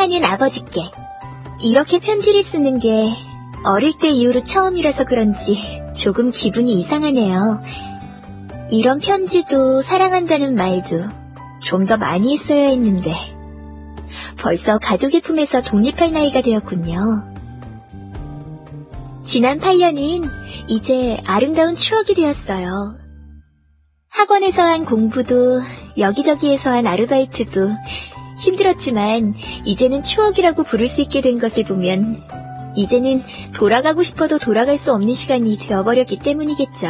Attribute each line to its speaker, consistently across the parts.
Speaker 1: 사랑하는 아버지께 이렇게 편지를 쓰는 게 어릴 때 이후로 처음이라서 그런지 조금 기분이 이상하네요. 이런 편지도 사랑한다는 말도 좀 더 많이 했어야 했는데 벌써 가족의 품에서 독립할 나이가 되었군요. 지난 8년은 이제 아름다운 추억이 되었어요. 학원에서 한 공부도 여기저기에서 한 아르바이트도 힘들었지만 이제는 추억이라고 부를 수 있게 된 것을 보면 이제는 돌아가고 싶어도 돌아갈 수 없는 시간이 되어버렸기 때문이겠죠.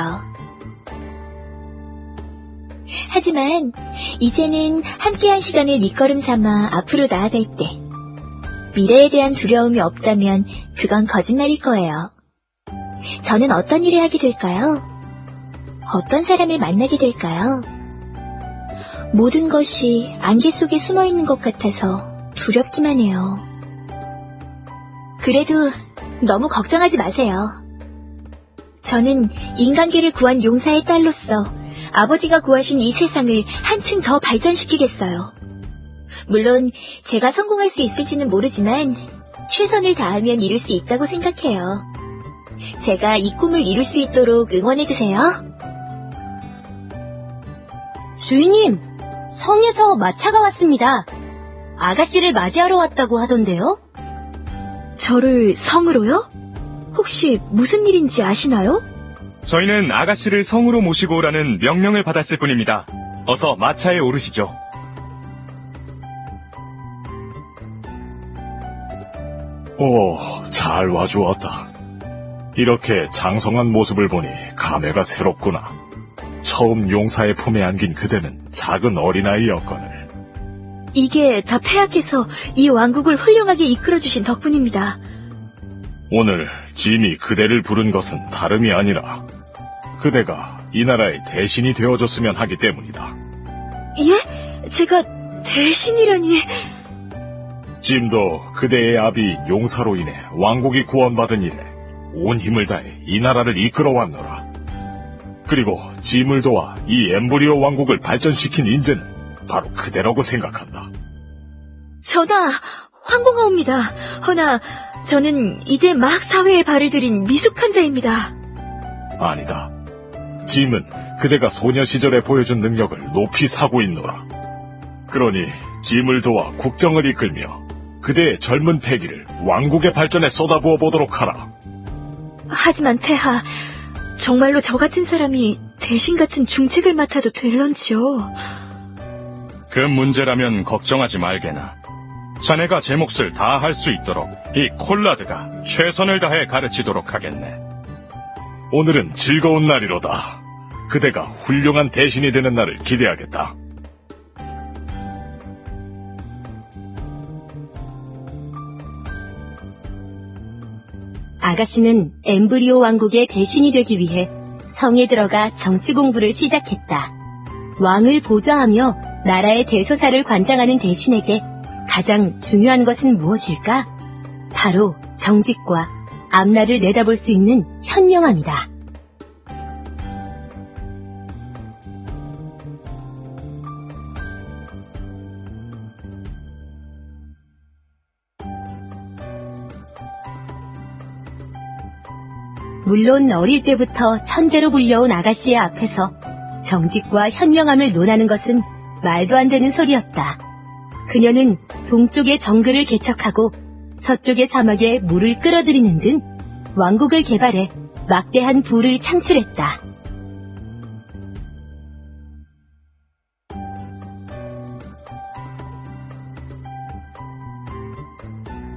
Speaker 1: 하지만 이제는 함께한 시간을 밑거름 삼아 앞으로 나아갈 때 미래에 대한 두려움이 없다면 그건 거짓말일 거예요. 저는 어떤 일을 하게 될까요? 어떤 사람을 만나게 될까요? 모든 것이 안개 속에 숨어 있는 것 같아서 두렵기만 해요. 그래도 너무 걱정하지 마세요. 저는 인간계를 구한 용사의 딸로서 아버지가 구하신 이 세상을 한층 더 발전시키겠어요. 물론 제가 성공할 수 있을지는 모르지만 최선을 다하면 이룰 수 있다고 생각해요. 제가 이 꿈을 이룰 수 있도록 응원해주세요. 주인님, 성에서 마차가 왔습니다. 아가씨를 맞이하러 왔다고 하던데요? 저를 성으로요? 혹시 무슨 일인지 아시나요?
Speaker 2: 저희는 아가씨를 성으로 모시고 오라는 명령을 받았을 뿐입니다. 어서 마차에 오르시죠.
Speaker 3: 오, 잘 와주었다. 이렇게 장성한 모습을 보니 감회가 새롭구나. 처음 용사의 품에 안긴 그대는 작은 어린아이였거늘.
Speaker 1: 이게 다 폐하께서 이 왕국을 훌륭하게 이끌어주신 덕분입니다.
Speaker 3: 오늘 짐이 그대를 부른 것은 다름이 아니라 그대가 이 나라의 대신이 되어줬으면 하기 때문이다.
Speaker 1: 예? 제가 대신이라니...
Speaker 3: 짐도 그대의 아비인 용사로 인해 왕국이 구원받은 이래 온 힘을 다해 이 나라를 이끌어왔노라. 그리고 짐을 도와 이 엠브리오 왕국을 발전시킨 인재는 바로 그대라고 생각한다.
Speaker 1: 전하, 황공하옵니다. 허나 저는 이제 막 사회에 발을 들인 미숙한 자입니다.
Speaker 3: 아니다. 짐은 그대가 소녀 시절에 보여준 능력을 높이 사고 있노라. 그러니 짐을 도와 국정을 이끌며 그대의 젊은 패기를 왕국의 발전에 쏟아부어 보도록 하라.
Speaker 1: 하지만 폐하, 정말로 저 같은 사람이 대신 같은 중책을 맡아도 될런지요?
Speaker 2: 그 문제라면 걱정하지 말게나. 자네가 제 몫을 다 할 수 있도록 이 콜라드가 최선을 다해 가르치도록 하겠네.
Speaker 3: 오늘은 즐거운 날이로다. 그대가 훌륭한 대신이 되는 날을 기대하겠다.
Speaker 1: 아가씨는 엠브리오 왕국의 대신이 되기 위해 성에 들어가 정치 공부를 시작했다. 왕을 보좌하며 나라의 대소사를 관장하는 대신에게 가장 중요한 것은 무엇일까? 바로 정직과 앞날을 내다볼 수 있는 현명함이다. 물론 어릴 때부터 천재로 불려온 아가씨의 앞에서 정직과 현명함을 논하는 것은 말도 안 되는 소리였다. 그녀는 동쪽의 정글을 개척하고 서쪽의 사막에 물을 끌어들이는 등 왕국을 개발해 막대한 부를 창출했다.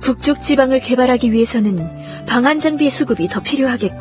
Speaker 1: 북쪽 지방을 개발하기 위해서는 방한 장비의 수급이 더 필요하겠군.